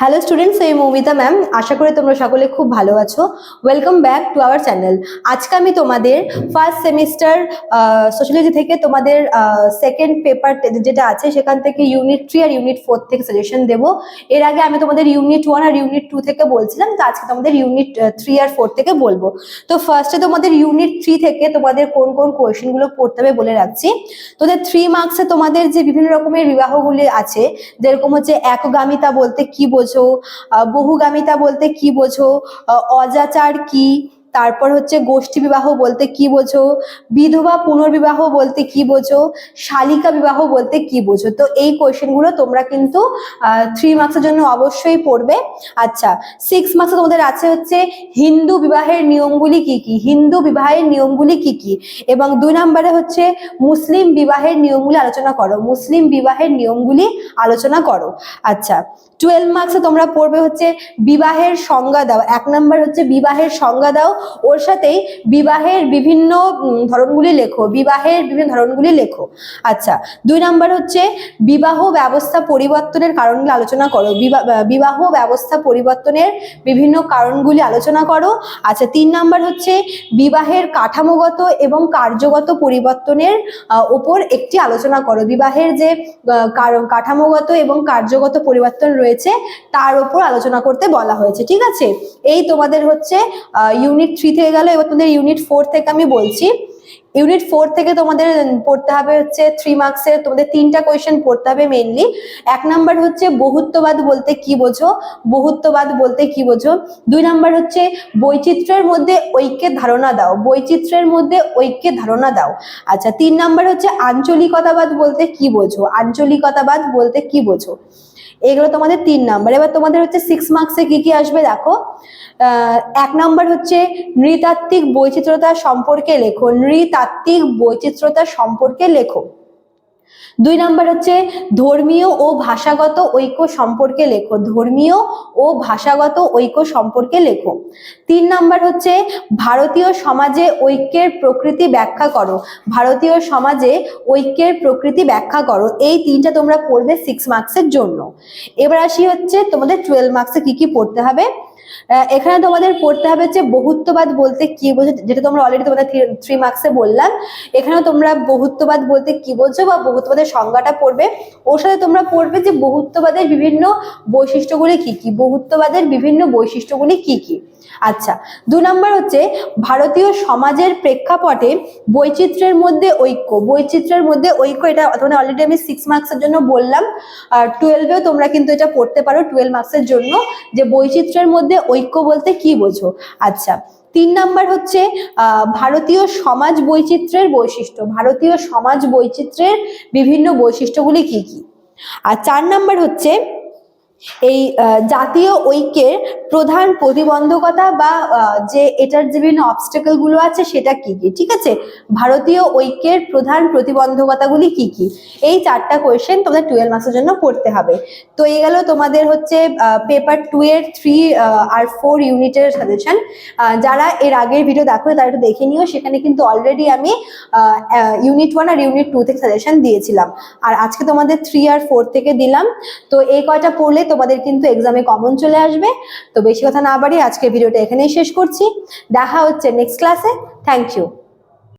Hello students এই Moumita ma'am আশা করি তোমরা সকলে খুব ভালো আছো। Welcome back to our channel আজকে আমি তোমাদের ফার্স্ট সেমিস্টার সোশ্যালজি থেকে তোমাদের সেকেন্ড পেপার যেটা আছে, সেখান থেকে ইউনিট থ্রি আর ইউনিট ফোর থেকে সাজেশন দেবো। এর আগে আমি তোমাদের ইউনিট ওয়ান আর ইউনিট টু থেকে বলছিলাম, তো আজকে তোমাদের ইউনিট থ্রি আর ফোর থেকে বলব। তো ফার্স্টে তোমাদের ইউনিট থ্রি থেকে তোমাদের কোন কোন কোয়েশনগুলো পড়তে হবে বলে রাখছি। তোদের থ্রি মার্কসে তোমাদের যে বিভিন্ন রকমের বিবাহগুলি আছে, যেরকম হচ্ছে একগামিতা বলতে কি বোঝো আহ, বহুগামিতা বলতে কি বোঝো? অজাচার কি? তারপর হচ্ছে গোষ্ঠী বিবাহ বলতে কি বোঝো? বিধবা পুনর্বিবাহ বলতে কি বোঝো? শালিকা বিবাহ বলতে কি বোঝো? তো এই কোয়েশ্চেনগুলো তোমরা কিন্তু থ্রি মার্কসের জন্য অবশ্যই পড়বে। আচ্ছা সিক্স মার্কসে তোমাদের আছে হচ্ছে হিন্দু বিবাহের নিয়মগুলি কি কি? হিন্দু বিবাহের নিয়মগুলি কি কি? এবং দুই নম্বরে হচ্ছে মুসলিম বিবাহের নিয়মগুলি আলোচনা করো। মুসলিম বিবাহের নিয়মগুলি আলোচনা করো। আচ্ছা টুয়েলভ মার্কসে তোমরা পড়বে হচ্ছে বিবাহের সংজ্ঞা দাও। এক নম্বর হচ্ছে বিবাহের সংজ্ঞা দাও। ওর সাথেই বিবাহের বিভিন্ন ধরনগুলি লেখো, বিবাহের বিভিন্ন ধরনগুলি লেখো। আচ্ছা দুই নম্বর হচ্ছে বিবাহ ব্যবস্থা পরিবর্তনের কারণগুলি আলোচনা করো। বিবাহ ব্যবস্থা পরিবর্তনের বিভিন্ন কারণগুলি আলোচনা করো। আচ্ছা তিন নম্বর হচ্ছে বিবাহের কাঠামোগত এবং কার্যগত পরিবর্তনের ওপর একটি আলোচনা করো। বিবাহের যে কাঠামোগত এবং কার্যগত পরিবর্তন রয়েছে, তার উপর আলোচনা করতে বলা হয়েছে, ঠিক আছে? এই তোমাদের হচ্ছে ইউনিট থ্রি থেকে গেল, এবার তোমাদের ইউনিট ফোর থেকে আমি বলছি। ইউনিট ফোর থেকে তোমাদের পড়তে হবে হচ্ছে থ্রি মার্কসের তোমাদের তিনটা কোয়েশ্চেন পড়তে হবে মেইনলি এক নাম্বার হচ্ছে বহুত্ববাদ বলতে কি বোঝো? বহুত্ববাদ বলতে কি বোঝো? দুই নাম্বার হচ্ছে বৈচিত্র্যের মধ্যে ঐক্যের ধারণা দাও। বৈচিত্র্যের মধ্যে ঐক্যের ধারণা দাও। আচ্ছা তিন নাম্বার হচ্ছে আঞ্চলিকতাবাদ বলতে কি বোঝো? আঞ্চলিকতাবাদ বলতে কি বোঝো? এগুলো তোমাদের তিন নাম্বার এবার তোমাদের হচ্ছে সিক্স মার্কসে কি কি আসবে দেখো। এক নাম্বার হচ্ছে নৃতাত্ত্বিক বৈচিত্রতা সম্পর্কে লেখো। নৃতাত্ত্বিক বৈচিত্রতা সম্পর্কে লেখো। দুই নাম্বার হচ্ছে ধর্মীয় ও ভাষাগত ঐক্য সম্পর্কে লেখো। ধর্মীয় ও ভাষাগত ঐক্য সম্পর্কে লেখো। তিন নাম্বার হচ্ছে ভারতীয় সমাজে ঐক্যের প্রকৃতি ব্যাখ্যা করো। ভারতীয় সমাজে ঐক্যের প্রকৃতি ব্যাখ্যা করো। এই তিনটা তোমরা পড়বে সিক্স মার্কসের জন্য। এবার আসি হচ্ছে তোমাদের টুয়েলভ মার্কসে কি কি পড়তে হবে? এখানে তোমাদের পড়তে হবে যে বহুত্ববাদ বলতে কি বোঝো, যেটা তোমরা অলরেডি তোমাদের থ্রি মার্কসে বললাম। এখানেও তোমরা বহুত্ববাদ বলতে কি বোঝো বা বহুত্ববাদের সংজ্ঞাটা পড়বে। ওর সাথে তোমরা পড়বে যে বহুত্ববাদের বিভিন্ন বৈশিষ্ট্যগুলি কি কি? বহুত্ববাদের বিভিন্ন বৈশিষ্ট্যগুলি কি কি? আচ্ছা দু নম্বর হচ্ছে ভারতীয় সমাজের প্রেক্ষাপটে বৈচিত্র্যের মধ্যে ঐক্য। বৈচিত্র্যের মধ্যে ঐক্য, এটা তোমাদের অলরেডি আমি সিক্স মার্কসের জন্য বললাম, আর টুয়েলভেও তোমরা কিন্তু এটা পড়তে পারো টুয়েলভ মার্কসের জন্য, যে বৈচিত্র্যের মধ্যে ঐক্য বলতে কি বোঝো? আচ্ছা তিন নাম্বার হচ্ছে ভারতীয় সমাজ বৈচিত্র্যের বৈশিষ্ট্য। ভারতীয় সমাজ বৈচিত্র্যের বিভিন্ন বৈশিষ্ট্যগুলি কি কি? আর চার নাম্বার হচ্ছে এই জাতীয় ঐক্যের প্রধান প্রতিবন্ধকতা বা যে এটার যে বিভিন্ন অবস্টেকলগুলো আছে সেটা কি কি? ঠিক আছে? ভারতীয় ঐক্যের প্রধান প্রতিবন্ধকতাগুলি কি কি? এই চারটা কোয়েশ্চেন তোমাদের টুয়েলভ মাসের জন্য পড়তে হবে। তো এই গেল তোমাদের হচ্ছে পেপার টু এর থ্রি আর ফোর ইউনিটের সাজেশন যারা এর আগের ভিডিও দেখো, তারা একটু দেখে নিও। সেখানে কিন্তু অলরেডি আমি ইউনিট ওয়ান আর ইউনিট টু থেকে সাজেশন দিয়েছিলাম। আর আজকে তোমাদের থ্রি আর ফোর থেকে দিলাম। তো এই কয়টা পড়লে তোমাদের কিন্তু এক্সামে কমন চলে আসবে। তো বেশি কথা না বাড়িয়ে আজকের ভিডিওটা এখানেই শেষ করছি। দেখা হচ্ছে নেক্সট ক্লাসে থ্যাংক ইউ